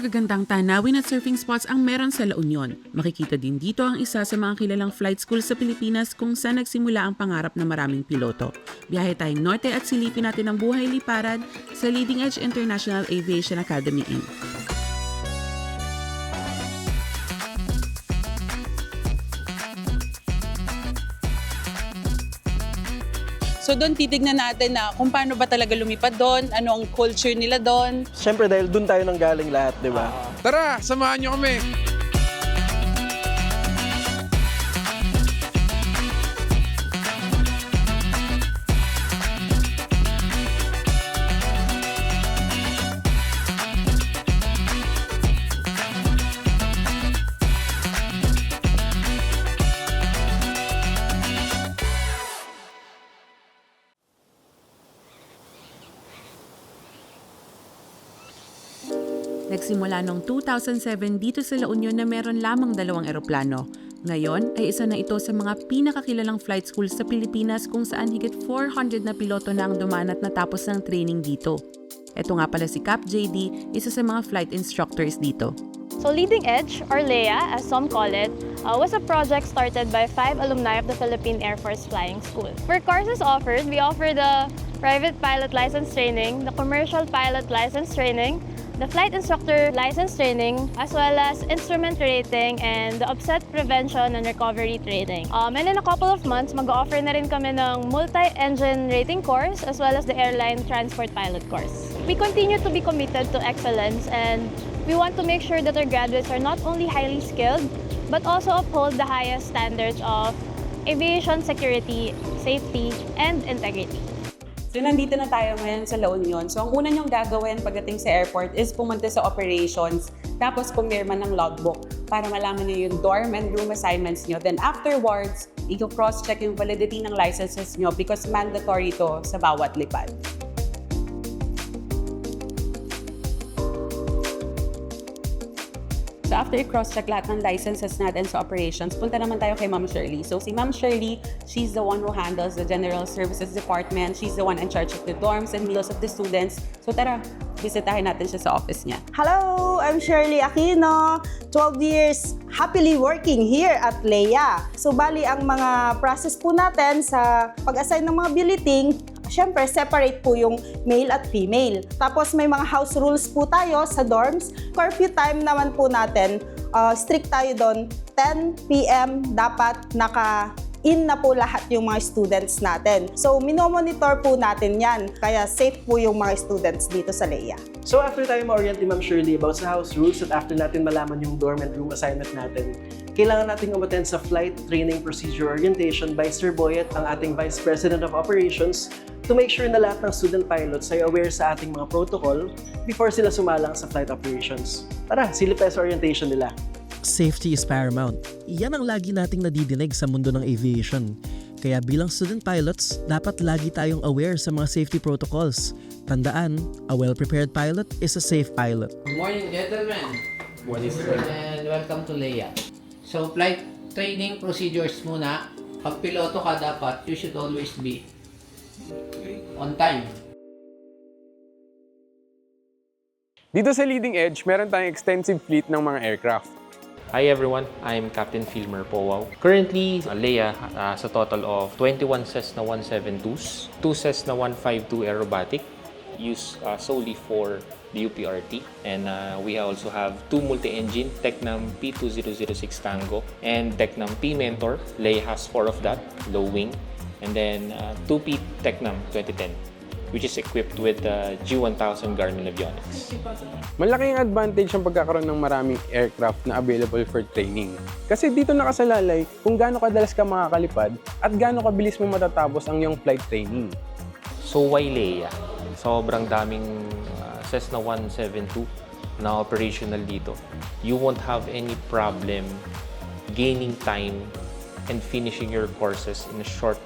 Magagandang tanawin at surfing spots ang meron sa La Union. Makikita din dito ang isa sa mga kilalang flight school sa Pilipinas kung saan nagsimula ang pangarap ng maraming piloto. Biyahe tayong norte at silipin natin ang buhay liparan sa Leading Edge International Aviation Academy Inc. So doon titignan natin na kung paano ba talaga lumipad doon, ano ang culture nila doon. Siyempre dahil dun tayo nang galing lahat, di ba? Tara, samahan nyo kami. Nagsimula noong 2007 dito sa La Union na meron lamang dalawang eroplano. Ngayon ay isa na ito sa mga pinakakilalang flight school sa Pilipinas kung saan higit 400 na piloto na ang dumaan at natapos ng training dito. Ito nga pala si Cap JD, isa sa mga flight instructors dito. So Leading Edge, or LEA as some call it, uh, was a project started by five alumni of the Philippine Air Force Flying School. For courses offered, we offer the private pilot license training, the commercial pilot license training, the flight instructor license training, as well as instrument rating and the upset prevention and recovery training. Um, and in a couple of months, mag-offer na rin kami ng multi-engine rating course as well as the airline transport pilot course. We continue to be committed to excellence and we want to make sure that our graduates are not only highly skilled, but also uphold the highest standards of aviation security, safety, and integrity. So nandito na tayo ngayon sa La Union. So ang una nyong gagawin pagdating sa airport is pumunta sa operations, tapos pumirma ng logbook para malaman niyo yung dorm and room assignments niyo. Then afterwards, i-cross-check yung validity ng licenses niyo because mandatory to sa bawat lipad. So after i-cross-check lahat ng licenses natin sa operations, punta naman tayo kay Ma'am Shirley. So si Ma'am Shirley, she's the one who handles the General Services Department. She's the one in charge of the dorms and meals of the students. So tara, bisitahin natin siya sa office niya. Hello, I'm Shirley Aquino. 12 years happily working here at Leia. So bali ang mga process po natin sa pag-assign ng mga billeting, syempre separate po yung male at female. Tapos may mga house rules po tayo sa dorms. Curfew time naman po natin, uh, strict tayo doon. 10 p.m. dapat naka in na po lahat yung mga students natin. So, minomonitor po natin yan. Kaya safe po yung mga students dito sa Leia. So after tayo ma-orient ni Ma'am Shirley about sa house rules at after natin malaman yung dorm and room assignment natin, kailangan nating umattend sa Flight Training Procedure Orientation by Sir Boyet, ang ating Vice President of Operations, to make sure na lahat ng student pilots ay aware sa ating mga protocol before sila sumalang sa flight operations. Tara, silip tayo sa orientation nila. Safety is paramount. Yan ang lagi nating nadidinig sa mundo ng aviation. Kaya bilang student pilots, dapat lagi tayong aware sa mga safety protocols. Tandaan, a well-prepared pilot is a safe pilot. Good morning, gentlemen. Morning, sir. And welcome to Leia. So, flight training procedures muna. Pag piloto ka, dapat you should always be on time. Dito sa Leading Edge, meron tayong extensive fleet ng mga aircraft. Hi everyone, I'm Captain Filmer Powau. Currently, uh, Leia uh, has a total of 21 Cessna 172s, 2 Cessna 152 aerobatic, used uh, solely for the UPRT. And uh, we also have two multi-engine, Tecnam P2006 Tango and Tecnam P Mentor. Leia has four of that, low wing. And then uh, two P Tecnam 2010, which is equipped with uh, G1000 Garmin avionics. Malaking advantage ang pagkakaroon ng maraming aircraft na available for training. Kasi dito nakasalalay kung gaano kadalas ka makakalipad at gaano kabilis mo matatapos ang iyong flight training. So why Leia? Sobrang daming uh, Cessna 172 na operational dito. You won't have any problem gaining time and finishing your courses in a short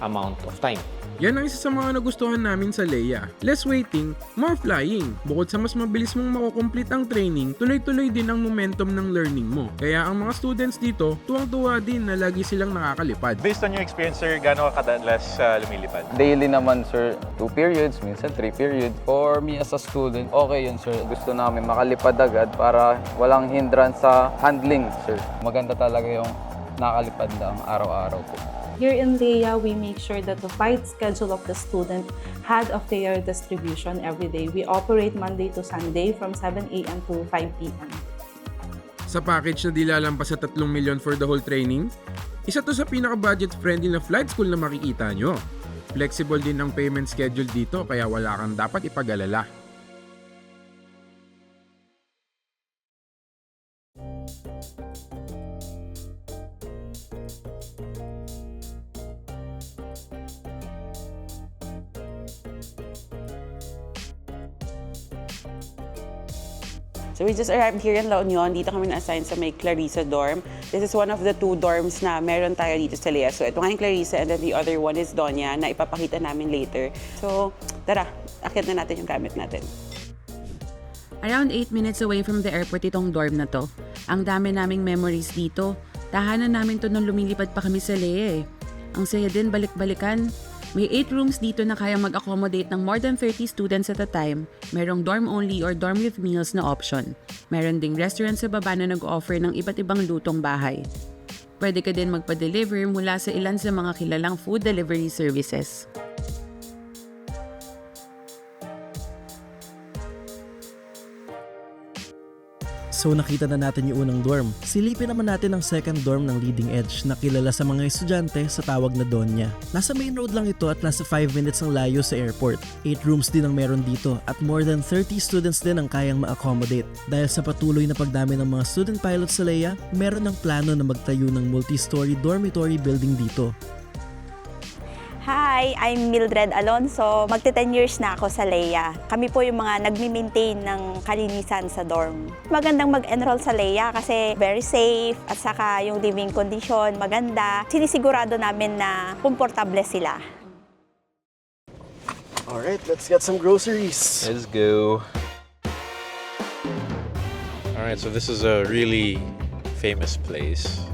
amount of time. Yan ang isa sa mga nagustuhan namin sa Leia. Less waiting, more flying. Bukod sa mas mabilis mong makukomplete ang training, tuloy-tuloy din ang momentum ng learning mo. Kaya ang mga students dito, tuwang-tuwa din na lagi silang nakakalipad. Based on your experience, sir, gano'n ka kadalas uh, lumilipad? Daily naman, sir, two periods, minsan three periods. For me as a student, okay yun, sir. Gusto namin makalipad agad para walang hindrance sa handling, sir. Maganda talaga yung nakalipad lang araw-araw po. Here in Leia, we make sure that the flight schedule of the student had a fair distribution every day. We operate Monday to Sunday from 7 a.m. to 5 p.m. Sa package na di lalampas sa 3 milyon for the whole training, isa to sa pinaka-budget friendly na flight school na makikita nyo. Flexible din ang payment schedule dito kaya wala kang dapat ipag-alala. We just arrived here in La Union. Dito kami na-assign sa may Clarissa dorm. This is one of the two dorms na meron tayo dito sa Lea. So ito nga yung Clarissa and then the other one is Doña na ipapakita namin later. So tara, akit na natin yung gamit natin. Around 8 minutes away from the airport itong dorm na to. Ang dami naming memories dito. Tahanan namin to nung lumilipad pa kami sa Lea eh. Ang saya din balik-balikan. May 8 rooms dito na kaya mag-accommodate ng more than 30 students at a time. Merong dorm only or dorm with meals na option. Meron ding restaurant sa baba na nag-offer ng iba't ibang lutong bahay. Pwede ka din magpa-deliver mula sa ilan sa mga kilalang food delivery services. So nakita na natin yung unang dorm. Silipin naman natin ang second dorm ng Leading Edge na kilala sa mga estudyante sa tawag na Donya. Nasa main road lang ito at nasa 5 minutes ang layo sa airport. 8 rooms din ang meron dito at more than 30 students din ang kayang ma-accommodate. Dahil sa patuloy na pagdami ng mga student pilots sa Leia, meron ng plano na magtayo ng multi-story dormitory building dito. Hi, I'm Mildred Alonso. Magte 10 years na ako sa Leia. Kami po yung mga nagmi-maintain ng kalinisan sa dorm. Magandang mag-enroll sa Leia kasi very safe at saka yung living condition maganda. Sinisigurado namin na komportable sila. Alright, let's get some groceries. Let's go. Alright, so this is a really famous place.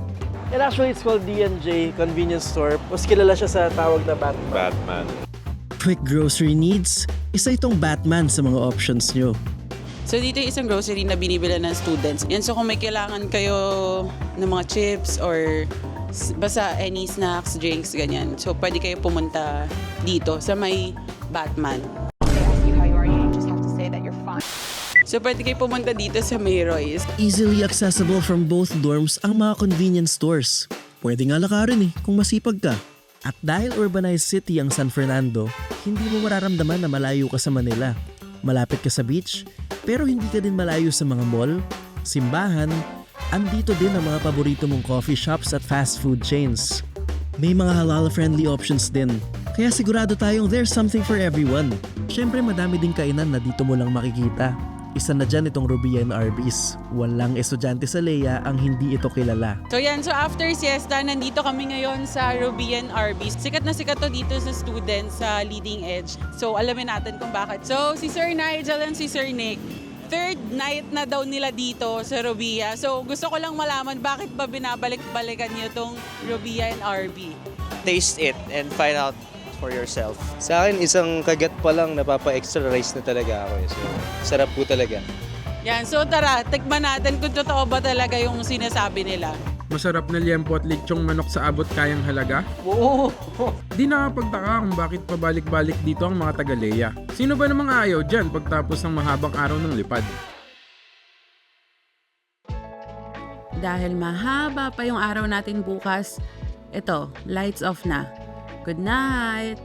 And actually, it's called D&J Convenience Store. Mas kilala siya sa tawag na Batman. Batman. Quick grocery needs, isa itong Batman sa mga options nyo. So dito yung isang grocery na binibila ng students. Yan, so kung may kailangan kayo ng mga chips or basta any snacks, drinks, ganyan. So pwede kayo pumunta dito sa may Batman. So pwede kayo pumunta dito sa may Royce. Easily accessible from both dorms ang mga convenience stores. Pwede nga lakarin eh kung masipag ka. At dahil urbanized city ang San Fernando, hindi mo mararamdaman na malayo ka sa Manila. Malapit ka sa beach, pero hindi ka din malayo sa mga mall, simbahan, andito din ang mga paborito mong coffee shops at fast food chains. May mga halal-friendly options din, kaya sigurado tayong there's something for everyone. Siyempre madami ding kainan na dito mo lang makikita. Isa na dyan itong Rubian Arby's. Walang estudyante sa Leia ang hindi ito kilala. So yan, so after siesta, nandito kami ngayon sa Rubian Arby's. Sikat na sikat to dito sa students sa Leading Edge. So alamin natin kung bakit. So si Sir Nigel and si Sir Nick, third night na daw nila dito sa Rubia. So gusto ko lang malaman bakit ba binabalik-balikan niyo tong Rubia and RB? taste it and find out for yourself. Sa akin, isang kagat pa lang napapa-extra rice na talaga ako. Eh. So, sarap po talaga. Yan, so tara, tikman natin kung totoo ba talaga yung sinasabi nila. Masarap na liempo at lechong manok sa abot kayang halaga? Oo! Di nakapagtaka kung bakit pabalik-balik dito ang mga taga-Leia. Sino ba namang ayaw dyan pagtapos ng mahabang araw ng lipad? Dahil mahaba pa yung araw natin bukas, ito, lights off na. Good night!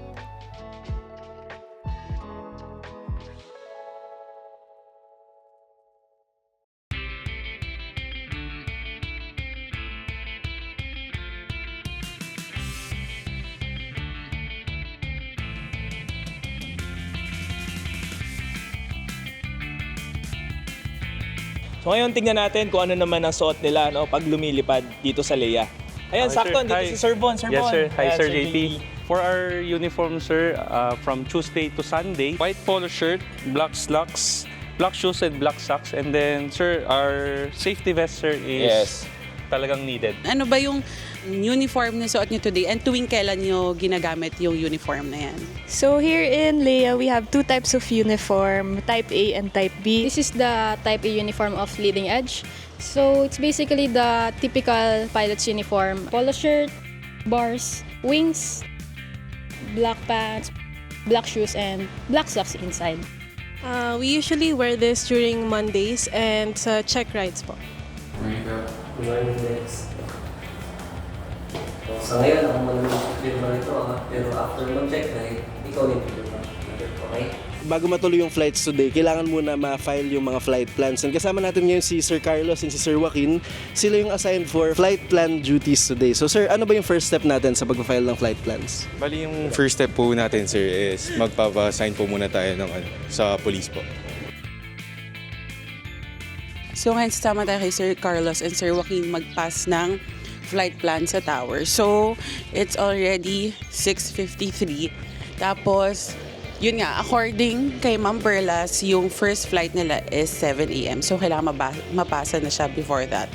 So ngayon tingnan natin kung ano naman ang suot nila no, pag lumilipad dito sa Leia. Ayan, Okay, sakto, sir. dito Hi. si Sir Bon. Sir Yes, Bon. sir. Hi, Ayan, Sir JP. For our uniform, sir, uh, from Tuesday to Sunday, white polo shirt, black slacks, black shoes and black socks. And then, sir, our safety vest, sir, is Yes. talagang needed. Ano ba yung uniform na suot nyo today and tuwing kailan nyo ginagamit yung uniform na yan? So here in Leia, we have two types of uniform, Type A and Type B. This is the Type A uniform of Leading Edge. So it's basically the typical pilot's uniform. Polo shirt, bars, wings, black pants, black shoes, and black socks inside. Uh, we usually wear this during Mondays and sa check rides po. Sa ngayon, ako man yung firma nito ha. Pero after mag-check na, ikaw din firma. Okay? Bago matuloy yung flights today, kailangan muna ma-file yung mga flight plans. And kasama natin ngayon si Sir Carlos and si Sir Joaquin. Sila yung assigned for flight plan duties today. So sir, ano ba yung first step natin sa pag-file ng flight plans? Bali yung first step po natin sir is magpapa-sign po muna tayo ng ano, sa police po. So ngayon sasama tayo kay Sir Carlos and Sir Joaquin mag-pass ng flight plan sa tower. So, it's already 6.53. Tapos, yun nga, according kay Ma'am Perlas, yung first flight nila is 7 a.m. So, kailangan mapasa na siya before that.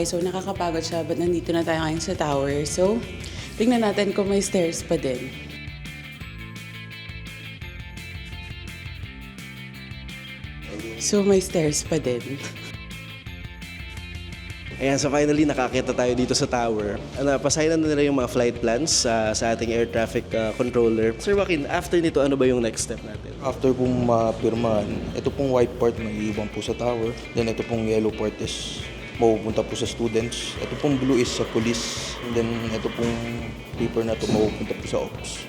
Okay, so nakakapagod siya but nandito na tayo ngayon sa tower. So, tingnan natin kung may stairs pa din. So, may stairs pa din. Ayan, so finally nakakita tayo dito sa tower. Ano, pasignan na nila yung mga flight plans sa, sa ating air traffic uh, controller. Sir Joaquin, after nito, ano ba yung next step natin? After pong mapirmahan, ito pong white part may iwan po sa tower. Then ito pong yellow part is mapupunta po sa students. Ito pong blue is sa police. And then ito pong paper na ito mapupunta po sa ops.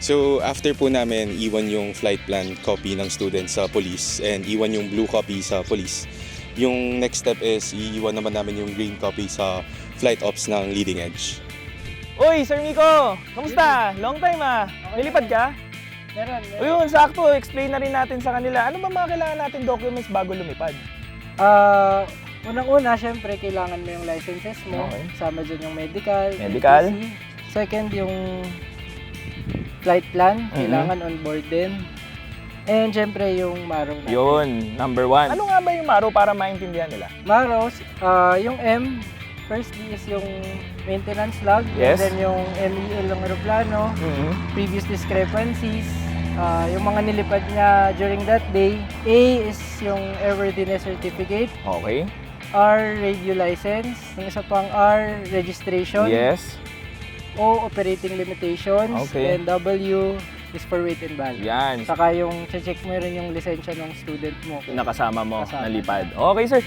So after po namin iwan yung flight plan copy ng students sa police and iwan yung blue copy sa police, yung next step is iiwan naman namin yung green copy sa flight ops ng leading edge. Uy, Sir Miko! Kamusta? Long time ah. Nilipad ka? Meron. O yun, sakto. Explain na rin natin sa kanila. Ano ba mga kailangan natin documents bago lumipad? Ah, unang-una, syempre, kailangan mo yung licenses mo. Okay. Sama dyan yung medical. Medical. ATC. Second, yung flight plan. Mhm. Kailangan on board din. And syempre, yung maro natin. Yun, number one. Ano nga ba yung maro para maintindihan nila? Maros, ah, yung M, first D is yung maintenance log. Yes. And then yung MEL ng aeroplano. Mhm. Previous discrepancies. ah, yung mga nilipad niya during that day. A is yung airworthiness certificate. Okay. R, radio license. Yung isa pang R, registration. Yes. O, operating limitations. Okay. And W is for weight and balance. Yan. Saka yung check mo rin yung lisensya ng student mo. Nakasama mo, Kasama. nalipad. Okay, sir.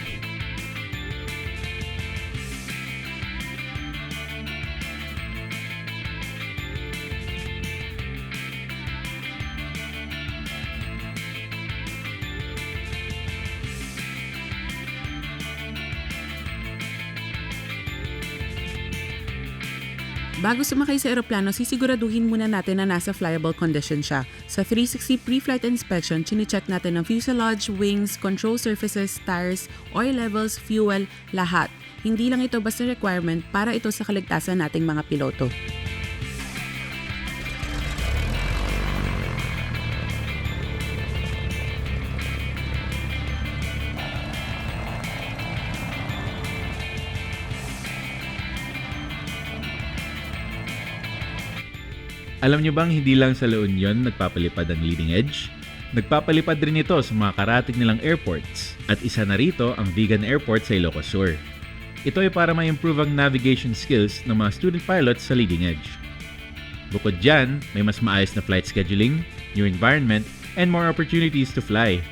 Bago sumakay sa eroplano, sisiguraduhin muna natin na nasa flyable condition siya. Sa 360 pre-flight inspection, chine-check natin ang fuselage, wings, control surfaces, tires, oil levels, fuel, lahat. Hindi lang ito basta requirement para ito sa kaligtasan nating mga piloto. Alam nyo bang hindi lang sa La Union nagpapalipad ang leading edge? Nagpapalipad rin ito sa mga karating nilang airports at isa na rito ang Vegan Airport sa Ilocos Sur. Ito ay para ma-improve ang navigation skills ng mga student pilots sa leading edge. Bukod dyan, may mas maayos na flight scheduling, new environment, and more opportunities to fly.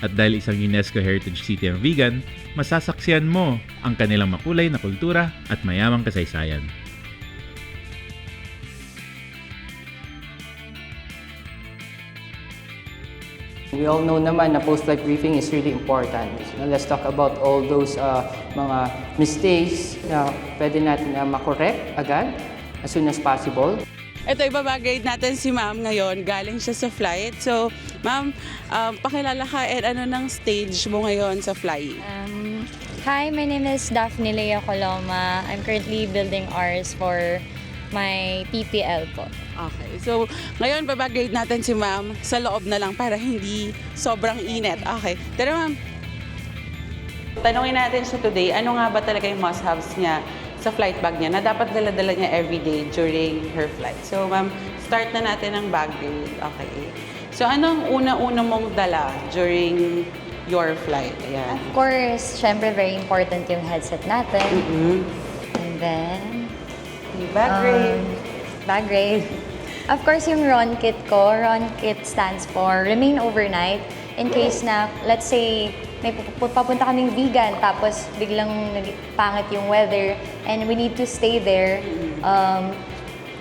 At dahil isang UNESCO Heritage City ang vegan, masasaksiyan mo ang kanilang makulay na kultura at mayamang kasaysayan. We all know naman na post-flight briefing is really important. Now, let's talk about all those uh, mga mistakes na pwede natin na makorek agad as soon as possible. Ito, ibabagrade natin si ma'am ngayon. Galing siya sa flight. So, ma'am, um, pakilala ka and ano ng stage mo ngayon sa flying? Um, hi, my name is Daphne Lea Coloma. I'm currently building Rs for my PPL po. Okay. So, ngayon babagrade natin si ma'am sa loob na lang para hindi sobrang init. Okay. Tara ma'am. Tanungin natin siya today, ano nga ba talaga yung must-haves niya sa flight bag niya na dapat dala-dala niya everyday during her flight. So, ma'am, start na natin ang bag grade. Okay. So, anong una-una mong dala during your flight? Ayan. Of course, syempre very important yung headset natin. And then, bag grade. um, bag grade. Of course, yung RON kit ko. RON kit stands for Remain Overnight. In case na, let's say, may papunta kaming vegan, tapos biglang pangit yung weather, and we need to stay there. Um,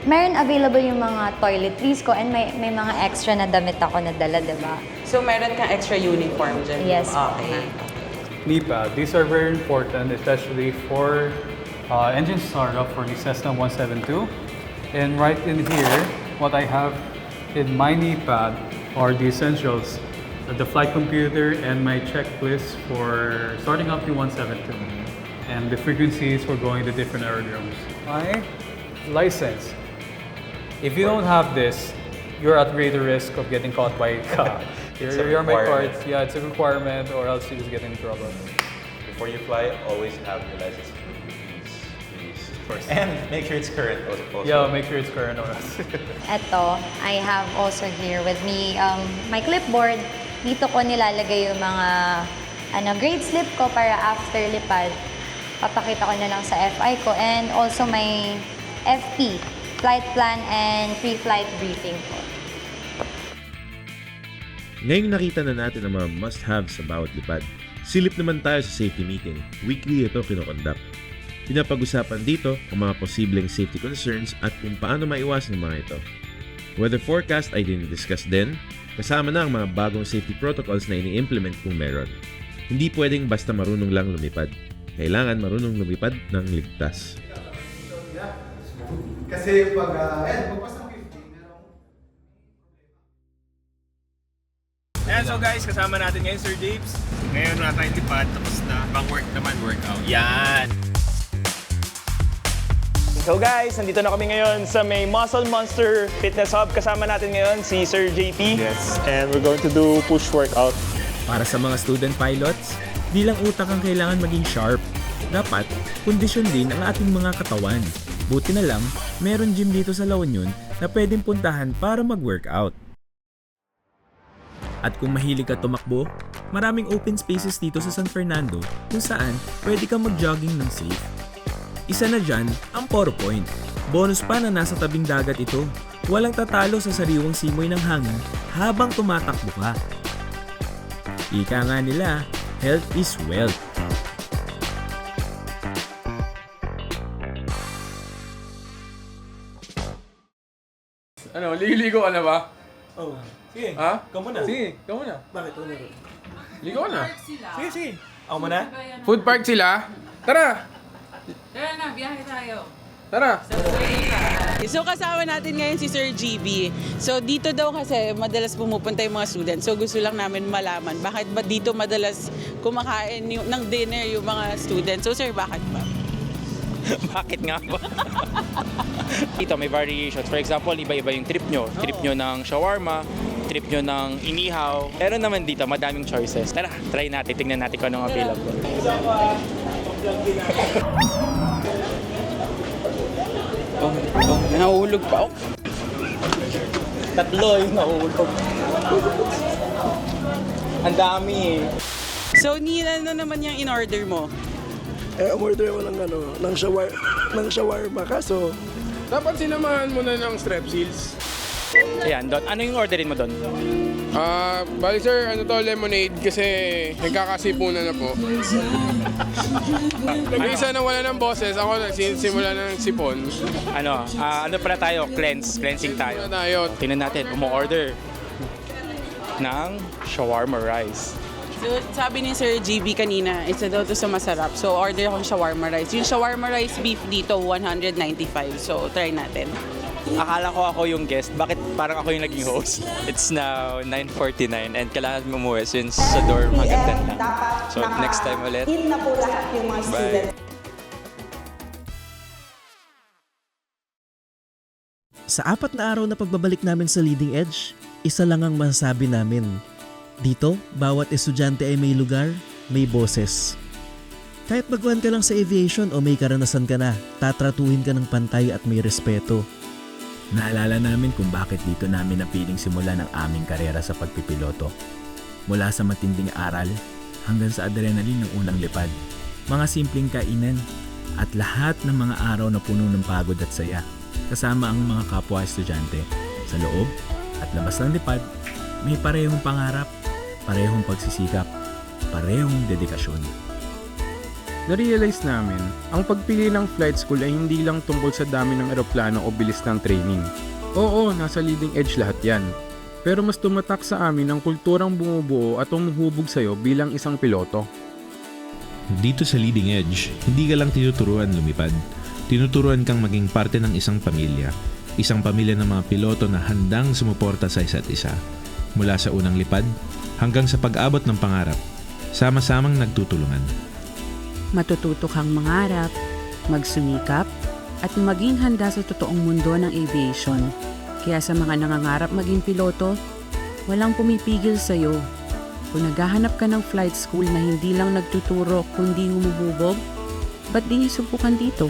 meron available yung mga toiletries ko, and may, may mga extra na damit ako na dala, diba? So, meron kang extra uniform dyan? Yes. Okay. NEPA, these are very important, especially for uh, engine startup for the Cessna 172. And right in here, what I have in my NEPA are the essentials, the flight computer and my checklist for starting up the 172 and the frequencies for going to different aerodromes. My license. If you don't have this, you're at greater risk of getting caught by. It's you're, a my card. Yeah, it's a requirement, or else you just get in trouble. Before you fly, always have your license. First. And make sure it's current also. Yeah, make sure it's current or else. Eto, I have also here with me um, my clipboard. Dito ko nilalagay yung mga ano, grade slip ko para after lipad, papakita ko na lang sa FI ko. And also my FP, flight plan and pre-flight briefing ko. Ngayong nakita na natin ang mga must-have sa bawat lipad, silip naman tayo sa safety meeting. Weekly ito kinokonduct. Pinapag-usapan dito ang mga posibleng safety concerns at kung paano maiwasan ang mga ito. Weather forecast ay dinidiscuss din, kasama na ang mga bagong safety protocols na ini-implement kung meron. Hindi pwedeng basta marunong lang lumipad. Kailangan marunong lumipad ng ligtas. Kasi pag, uh, eh, pagpas ng 50, merong... Ayan, so guys, kasama natin ngayon Sir James. Ngayon na tayo lipad, tapos na pang work naman, workout. Yan! So guys, nandito na kami ngayon sa may Muscle Monster Fitness Hub. Kasama natin ngayon si Sir JP. Yes, and we're going to do push workout. Para sa mga student pilots, di lang utak ang kailangan maging sharp. Dapat, kondisyon din ang ating mga katawan. Buti na lang, meron gym dito sa La Union na pwedeng puntahan para mag-workout. At kung mahilig ka tumakbo, maraming open spaces dito sa San Fernando kung saan pwede kang mag-jogging ng safe. Isa na dyan ang Poro Point. Bonus pa na nasa tabing dagat ito. Walang tatalo sa sariwang simoy ng hangin habang tumatakbo ka. Ika nga nila, health is wealth. Ano, ligo ka na ba? Oh, sige. Ha? Ikaw muna. Sige, ikaw muna. Bakit? Ano meron? Ligo ka na. Sige, sige. Ako muna? Food park sila? Tara! Tara na, biyahe tayo. Tara! So kasama natin ngayon si Sir GB. So dito daw kasi madalas pumupunta yung mga students. So gusto lang namin malaman bakit ba dito madalas kumakain yung, ng dinner yung mga students. So sir, bakit ba? Bakit nga ba? Dito may variations. For example, iba-iba yung trip nyo. Trip nyo ng shawarma, trip nyo ng inihaw. Meron naman dito, madaming choices. Tara, try natin. Tingnan natin kung anong available. Oh, oh, nahulog pa. Oh. Tatlo yung nahulog. Ang dami eh. So ni ano naman yung in-order mo? Eh, umorder mo ng ano, ng shawar, ng shawarma kaso Dapat sinamahan mo na ng strepsils. Ayan, Don. Ano yung orderin mo doon? Ah, bali sir, ano to, lemonade kasi nagkakasipunan na po. Nag-isa na wala ng boses, ako nagsisimula na ng sipon. Ano? ah, ano pala tayo? Cleanse. Cleansing tayo. tayo. Tingnan natin. Umo-order ng shawarma rice. So So, sabi ni Sir GB kanina, isa daw to sa masarap. So, order akong shawarma rice. Yung shawarma rice beef dito, 195. So, try natin. Akala ko ako yung guest. Bakit parang ako yung naging host? It's now 9.49 and kailangan mo umuwi since sa dorm hanggang 10 lang. So next time ulit. In na po lahat yung mga Bye. student. Sa apat na araw na pagbabalik namin sa Leading Edge, isa lang ang masasabi namin. Dito, bawat estudyante ay may lugar, may boses. Kahit baguhan ka lang sa aviation o may karanasan ka na, tatratuhin ka ng pantay at may respeto. Naalala namin kung bakit dito namin napiling simulan ang aming karera sa pagpipiloto. Mula sa matinding aral hanggang sa adrenaline ng unang lipad, mga simpleng kainan at lahat ng mga araw na puno ng pagod at saya kasama ang mga kapwa estudyante sa loob at labas ng lipad may parehong pangarap, parehong pagsisikap, parehong dedikasyon. Na-realize namin, ang pagpili ng flight school ay hindi lang tungkol sa dami ng eroplano o bilis ng training. Oo, nasa leading edge lahat yan. Pero mas tumatak sa amin ang kulturang bumubuo at umuhubog sa'yo bilang isang piloto. Dito sa Leading Edge, hindi ka lang tinuturuan lumipad. Tinuturuan kang maging parte ng isang pamilya. Isang pamilya ng mga piloto na handang sumuporta sa isa't isa. Mula sa unang lipad hanggang sa pag-abot ng pangarap. Sama-samang nagtutulungan. Matututo kang mangarap, magsumikap, at maging handa sa totoong mundo ng aviation. Kaya sa mga nangangarap maging piloto, walang pumipigil sa'yo. Kung naghahanap ka ng flight school na hindi lang nagtuturo kundi humububog, ba't di subukan dito?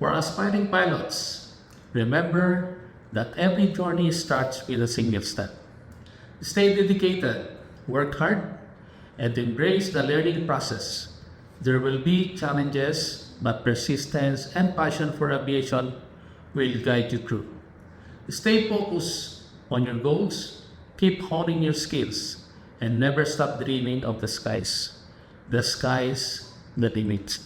For aspiring pilots, remember that every journey starts with a single step. Stay dedicated, work hard, and embrace the learning process. There will be challenges, but persistence and passion for aviation will guide you through. Stay focused on your goals, keep honing your skills, and never stop dreaming of the skies. The skies the limit.